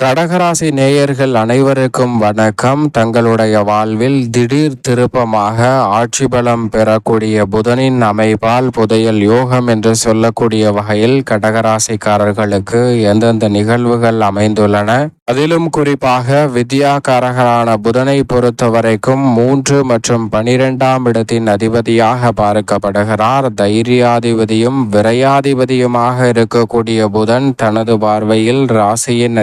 கடகராசி நேயர்கள் அனைவருக்கும் வணக்கம். தங்களுடைய வாழ்வில் திடீர் திருப்பமாக ஆட்சி பலம் பெறக்கூடிய புதனின் அமைப்பால் புதையல் யோகம் என்று சொல்லக்கூடிய வகையில் கடகராசிக்காரர்களுக்கு எந்தெந்த நிகழ்வுகள் அமைந்துள்ளன? அதிலும் குறிப்பாக வித்யாகாரகரான புதனை பொறுத்த வரைக்கும் மூன்று மற்றும் பனிரெண்டாம் இடத்தின் அதிபதியாக பார்க்கப்படுகிறார். தைரியாதிபதியும் விரையாதிபதியுமாக இருக்கக்கூடிய புதன் தனது பார்வையில் ராசியின்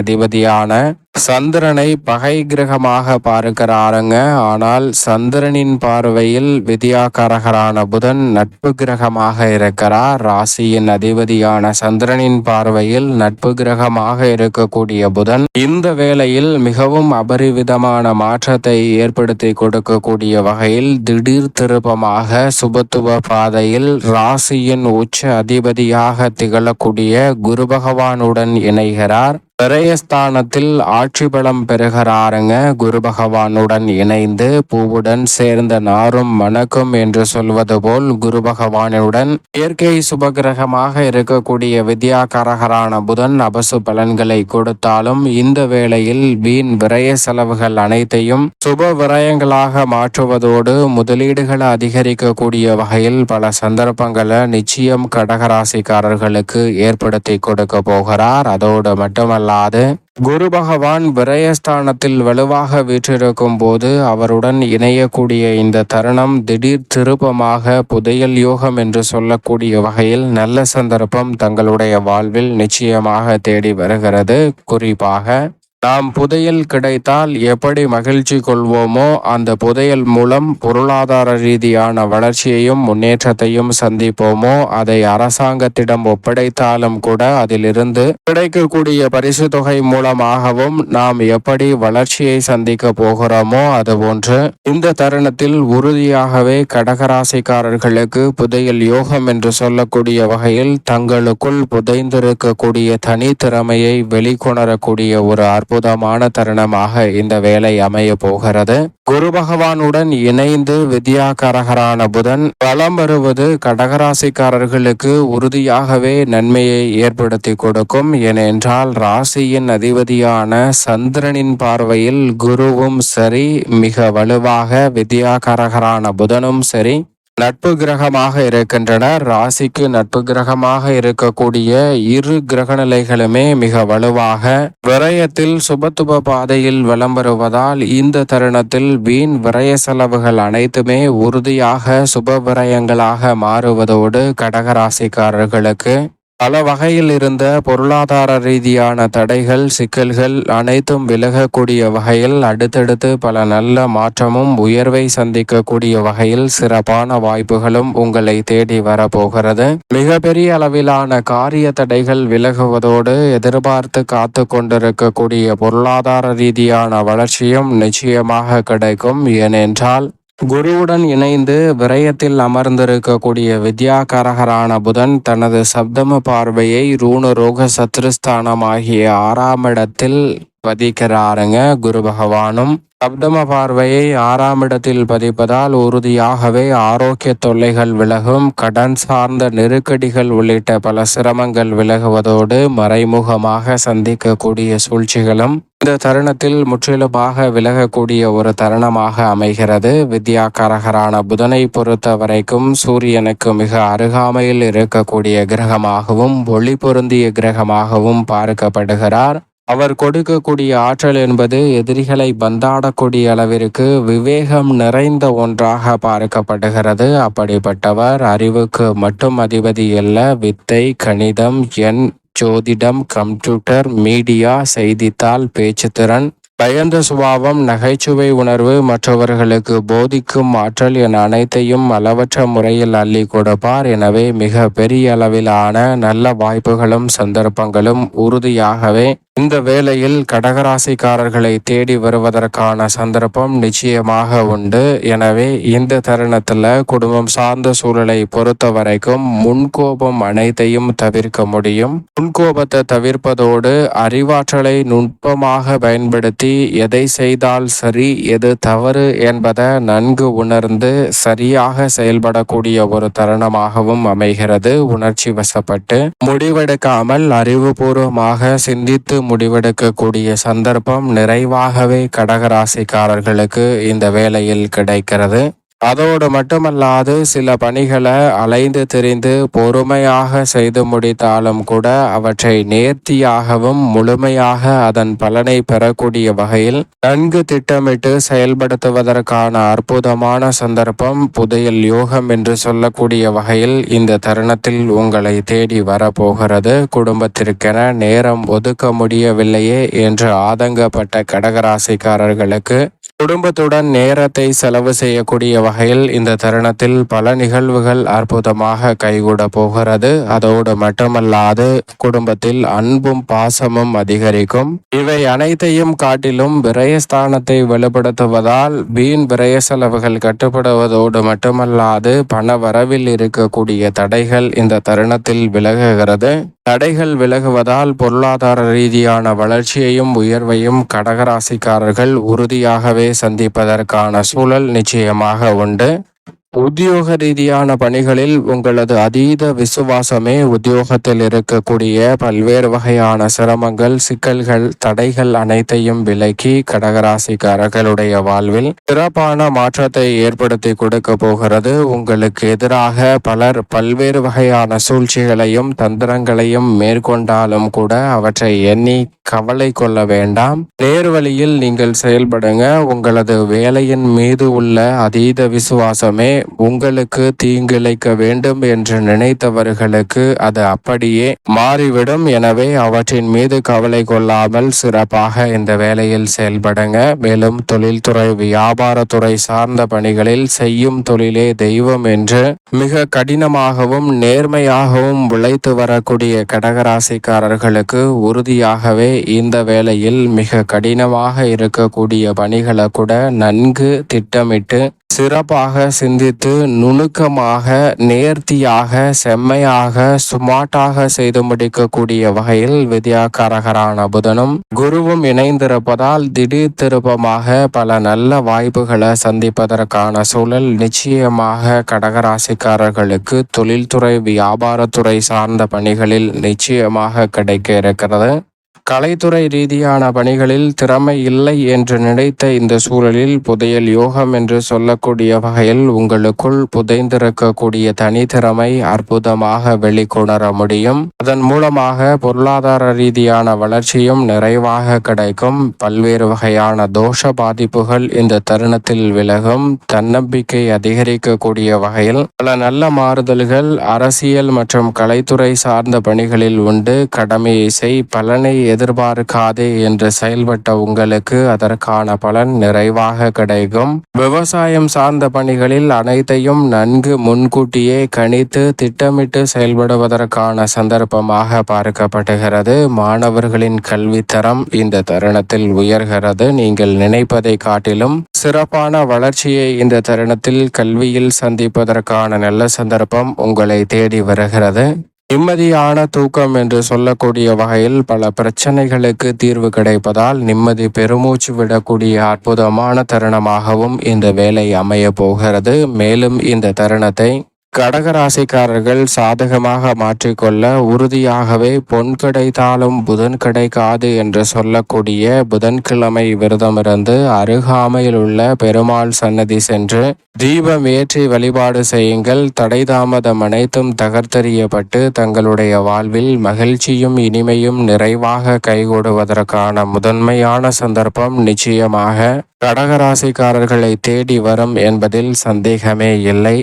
அதிபதியான சந்திரனை பகை கிரகமாக பார்க்கிறாருங்க. ஆனால் சந்திரனின் பார்வையில் வித்யாகாரகரான புதன் நட்பு கிரகமாக இருக்கிறார். ராசியின் அதிபதியான சந்திரனின் பார்வையில் நட்பு கிரகமாக இருக்கக்கூடிய புதன் இந்த வேளையில் மிகவும் அபரிவிதமான மாற்றத்தை ஏற்படுத்தி கொடுக்கக்கூடிய வகையில் திடீர் திருப்பமாக சுபத்துவ பாதையில் ராசியின் உச்ச அதிபதியாக திகழக்கூடிய குரு பகவானுடன் இணைகிறார். விரயஸ்தானத்தில் ஆட்சி பலம் பெறுகிறாருங்க. குரு பகவானுடன் இணைந்து பூவுடன் சேர்ந்த நாரும் மணக்கும் என்று சொல்வது போல் குரு பகவானுடன் இயற்கை சுபகிரகமாக இருக்கக்கூடிய வித்யாகாரகரான புதன் அபசு பலன்களை கொடுத்தாலும் இந்த வேளையில் வீண் விரய செலவுகள் அனைத்தையும் சுப விரயங்களாக மாற்றுவதோடு முதலீடுகளை அதிகரிக்கக்கூடிய வகையில் பல சந்தர்ப்பங்களை நிச்சயம் கடகராசிக்காரர்களுக்கு ஏற்படுத்தி கொடுக்க போகிறார். அதோடு மட்டுமல்ல அல்லாது குரு பகவான் விரயஸ்தானத்தில் வலுவாக வீற்றிருக்கும் போது அவருடன் இணையக்கூடிய இந்த தருணம் திடீர் திருப்பமாக புதையல் யோகம் என்று சொல்லக்கூடிய வகையில் நல்ல சந்தர்ப்பம் தங்களுடைய வாழ்வில் நிச்சயமாக தேடி வருகிறது. குறிப்பாக நாம் புதையல் கிடைத்தால் எப்படி மகிழ்ச்சி கொள்வோமோ அந்த புதையல் மூலம் பொருளாதார ரீதியான வளர்ச்சியையும் முன்னேற்றத்தையும் சந்திப்போமோ அதை அரசாங்கத்திடம் ஒப்படைத்தாலும் கூட அதிலிருந்து கிடைக்கக்கூடிய பரிசு தொகை மூலமாகவும் நாம் எப்படி வளர்ச்சியை சந்திக்க போகிறோமோ அதுபோன்று இந்த தருணத்தில் உறுதியாகவே கடகராசிக்காரர்களுக்கு புதையல் யோகம் என்று சொல்லக்கூடிய வகையில் தங்களுக்குள் புதைந்திருக்கக்கூடிய தனித்திறமையை வெளிக்கொணரக்கூடிய ஒரு அற்புதமான தருணமாக இந்த வேலை அமைய போகிறது. குரு பகவானுடன் இணைந்து வித்யாகரகரான புதன் பலம் வருவது கடகராசிக்காரர்களுக்கு உறுதியாகவே நன்மையை ஏற்படுத்தி கொடுக்கும். ஏனென்றால் ராசியின் அதிபதியான சந்திரனின் பார்வையில் குருவும் சரி மிக வலுவாக வித்யாகரகரான புதனும் சரி. நட்பு கிரகமாக இருக்கின்றன. ராசிக்கு நட்பு கிரகமாக இருக்கக்கூடிய இரு கிரக நிலைகளுமே மிக வலுவாக விரயத்தில் சுபத்துப பாதையில் விளம்பருவதால் இந்த தருணத்தில் வீண் விரய செலவுகள் அனைத்துமே உறுதியாக சுப விரயங்களாக மாறுவதோடு கடகராசிக்காரர்களுக்கு பல வகையில் இருந்த பொருளாதார ரீதியான தடைகள் சிக்கல்கள் அனைத்தும் விலகக்கூடிய வகையில் அடுத்தடுத்து பல நல்ல மாற்றமும் உயர்வை சந்திக்கக்கூடிய வகையில் சிறப்பான வாய்ப்புகளும் உங்களை தேடி வரப்போகிறது. மிகப்பெரிய அளவிலான காரிய தடைகள் விலகுவதோடு எதிர்பார்த்து காத்து கொண்டிருக்கக்கூடிய பொருளாதார ரீதியான வளர்ச்சியும் நிச்சயமாக கிடைக்கும். ஏனென்றால் குருவுடன் இணைந்து விரயத்தில் அமர்ந்திருக்கக்கூடிய வித்யாகரகரான புதன் தனது சப்தம பார்வையை ரூண ரோக சத்ருஸ்தானம் ஆகிய ஆறாம் இடத்தில் பதிக்கிறாருங்க. குரு பகவானும் சப்தம பார்வையை ஆறாம் இடத்தில் பதிப்பதால் உறுதியாகவே ஆரோக்கிய தொல்லைகள் விலகும். கடன் சார்ந்த நெருக்கடிகள் உள்ளிட்ட பல சிரமங்கள் விலகுவதோடு மறைமுகமாக சந்திக்கக்கூடிய சூழ்ச்சிகளும் இந்த தருணத்தில் முற்றிலுமாக விலகக்கூடிய ஒரு தருணமாக அமைகிறது. வித்யாகாரகரான புதனை பொறுத்த வரைக்கும் சூரியனுக்கு மிக அருகாமையில் இருக்கக்கூடிய கிரகமாகவும் ஒளி பொருந்திய கிரகமாகவும் பார்க்கப்படுகிறார். அவர் கொடுக்கக்கூடிய ஆற்றல் என்பது எதிரிகளை பந்தாடக்கூடிய அளவிற்கு விவேகம் நிறைந்த ஒன்றாக பார்க்கப்படுகிறது. அப்படிப்பட்டவர் அறிவுக்கு மட்டும் அதிபதி அல்ல. வித்தை கணிதம் எண் ஜோதிடம் கம்ப்யூட்டர் மீடியா செய்தித்தாள் பேச்சுத்திறன் பயந்த சுபாவம் நகைச்சுவை உணர்வு மற்றவர்களுக்கு போதிக்கும் ஆற்றல் என அனைத்தையும் அளவற்ற முறையில் அள்ளி கொடுப்பார். எனவே மிக பெரிய அளவிலான நல்ல வாய்ப்புகளும் சந்தர்ப்பங்களும் உறுதியாகவே இந்த வேளையில் கடகராசிக்காரர்களை தேடி வருவதற்கான சந்தர்ப்பம் நிச்சயமாக உண்டு. எனவே இந்த தருணத்தில் குடும்பம் சார்ந்த சூழலை பொறுத்த வரைக்கும் முன்கோபம் அனைத்தையும் தவிர்க்க முடியும். முன்கோபத்தை தவிர்ப்பதோடு அறிவாற்றலை நுட்பமாக பயன்படுத்தி எதை செய்தால் சரி எது தவறு என்பதை நன்கு உணர்ந்து சரியாக செயல்படக்கூடிய ஒரு தருணமாகவும் அமைகிறது. உணர்ச்சி வசப்பட்டு முடிவெடுக்காமல் அறிவுபூர்வமாக சிந்தித்து முடிவெடுக்கக்கூடிய சந்தர்ப்பம் நிறைவாகவே கடகராசிக்காரர்களுக்கு இந்த வேளையில் கிடைக்கிறது. அதோடு மட்டுமல்லாது சில பணிகளை அலைந்து திரிந்து பொறுமையாக செய்து முடித்தாலும் கூட அவற்றை நேர்த்தியாகவும் முழுமையாக அதன் பலனை பெறக்கூடிய வகையில் நன்கு திட்டமிட்டு செயல்படுத்துவதற்கான அற்புதமான சந்தர்ப்பம் புதையல் யோகம் என்று சொல்லக்கூடிய வகையில் இந்த தருணத்தில் உங்களை தேடி வரப்போகிறது. குடும்பத்திற்கென நேரம் ஒதுக்க முடியவில்லையே என்று ஆதங்கப்பட்ட கடகராசிக்காரர்களுக்கு குடும்பத்துடன் நேரத்தை செலவு செய்யக்கூடிய வகையில் இந்த தருணத்தில் பல நிகழ்வுகள் அற்புதமாக கைகூட போகிறது. அதோடு மட்டுமல்லாது குடும்பத்தில் அன்பும் பாசமும் அதிகரிக்கும். இவை அனைத்தையும் காட்டிலும் விரயஸ்தானத்தை வெளிப்படுத்துவதால் வீண் விரய செலவுகள் கட்டுப்படுவதோடு மட்டுமல்லாது பண வரவில் இருக்கக்கூடிய தடைகள் இந்த தருணத்தில் விலகுகிறது. தடைகள் விலகுவதால் பொருளாதார ரீதியான வளர்ச்சியையும் உயர்வையும் கடகராசிக்காரர்கள் உறுதியாகவே சந்திப்பதற்கான சூழல் நிச்சயமாக உண்டு. உத்தியோக ரீதியான பணிகளில் உங்களது அதீத விசுவாசமே உத்தியோகத்தில் இருக்கக்கூடிய பல்வேறு வகையான சிரமங்கள் சிக்கல்கள் தடைகள் அனைத்தையும் விலக்கி கடகராசிக்காரர்களுடைய வாழ்வில் சிறப்பான மாற்றத்தை ஏற்படுத்தி கொடுக்க போகிறது. உங்களுக்கு எதிராக பலர் பல்வேறு வகையான சூழ்ச்சிகளையும் தந்திரங்களையும் மேற்கொண்டாலும் கூட அவற்றை எண்ணி கவலை கொள்ள வேண்டாம். நேர்வழியில் நீங்கள் செயல்படுங்க. உங்களது வேலையின் மீது உள்ள அதீத விசுவாசமே உங்களுக்கு தீங்கிழைக்க வேண்டும் என்று நினைத்தவர்களுக்கு அது அப்படியே மாறிவிடும். எனவே அவற்றின் மீது கவலை கொள்ளாமல் சிறப்பாக இந்த வேலையில் செயல்படுங்க. மேலும் தொழில்துறை வியாபாரத்துறை சார்ந்த பணிகளில் செய்யும் தொழிலே தெய்வம் என்று மிக கடினமாகவும் நேர்மையாகவும் உழைத்து வரக்கூடிய கடகராசிக்காரர்களுக்கு உறுதியாகவே இந்த வேளையில் மிக கடினமாக இருக்கக்கூடிய பணிகளை கூட நன்கு திட்டமிட்டு சிறப்பாக சிந்தித்து நுணுக்கமாக நேர்த்தியாக செம்மையாக சுமார்ட்டாக செய்து முடிக்கக்கூடிய வகையில் வித்யாகாரகரான புதனும் குருவும் இணைந்திருப்பதால் திடீர் திருப்பமாக பல நல்ல வாய்ப்புகளை சந்திப்பதற்கான சூழல் நிச்சயமாக கடகராசிக்காரர்களுக்கு தொழில்துறை வியாபாரத்துறை சார்ந்த பணிகளில் நிச்சயமாக கிடைக்க இருக்கிறது. கலைத்துறை ரீதியான பணிகளில் திறமை இல்லை என்று நினைத்த இந்த சூழலில் புதையல் யோகம் என்று சொல்லக்கூடிய வகையில் உங்களுக்குள் புதைந்திருக்கக்கூடிய தனித்திறமை அற்புதமாக வெளிக்கொணர முடியும். அதன் மூலமாக பொருளாதார ரீதியான வளர்ச்சியும் நிறைவாக கிடைக்கும். பல்வேறு வகையான தோஷ பாதிப்புகள் இந்த தருணத்தில் விலகும். தன்னம்பிக்கை அதிகரிக்கக்கூடிய வகையில் பல நல்ல மாறுதல்கள் அரசியல் மற்றும் கலைத்துறை சார்ந்த பணிகளில் உண்டு. கடமையை செய் பலனை எதிர்பார்க்காதே என்று செயல்பட்ட உங்களுக்கு அதற்கான பலன் நிறைவாக கிடைக்கும். விவசாயம் சார்ந்த பணிகளில் அனைத்தையும் நன்கு முன்கூட்டியே கணித்து திட்டமிட்டு செயல்படுவதற்கான சந்தர்ப்பமாக பார்க்கப்படுகிறது. மாணவர்களின் கல்வித்தரம் இந்த தருணத்தில் உயர்கிறது. நீங்கள் நினைப்பதை காட்டிலும் சிறப்பான வளர்ச்சியை இந்த தருணத்தில் கல்வியில் சந்திப்பதற்கான நல்ல சந்தர்ப்பம் உங்களை தேடி வருகிறது. நிம்மதியான தூக்கம் என்று சொல்லக்கூடிய வகையில் பல பிரச்சனைகளுக்கு தீர்வு கிடைப்பதால் நிம்மதி பெருமூச்சு விடக்கூடிய அற்புதமான தருணமாகவும் இந்த வேலை அமைய போகிறது. மேலும் இந்த தருணத்தை கடகராசிக்காரர்கள் சாதகமாக மாற்றிக்கொள்ள உறுதியாகவே பொன் கிடைத்தாலும் புதன் கிடைக்காது என்று சொல்லக்கூடிய புதன்கிழமை விரதமிருந்து அருகாமையில் உள்ள பெருமாள் சன்னதி சென்று தீபம் ஏற்றி வழிபாடு செய்யுங்கள். தடை தாமதம் அனைத்தும் தகர்த்தறியப்பட்டு தங்களுடைய வாழ்வில் மகிழ்ச்சியும் இனிமையும் நிறைவாக கைகூடுவதற்கான முதன்மையான சந்தர்ப்பம் நிச்சயமாக கடகராசிக்காரர்களை தேடி வரும் என்பதில் சந்தேகமே இல்லை.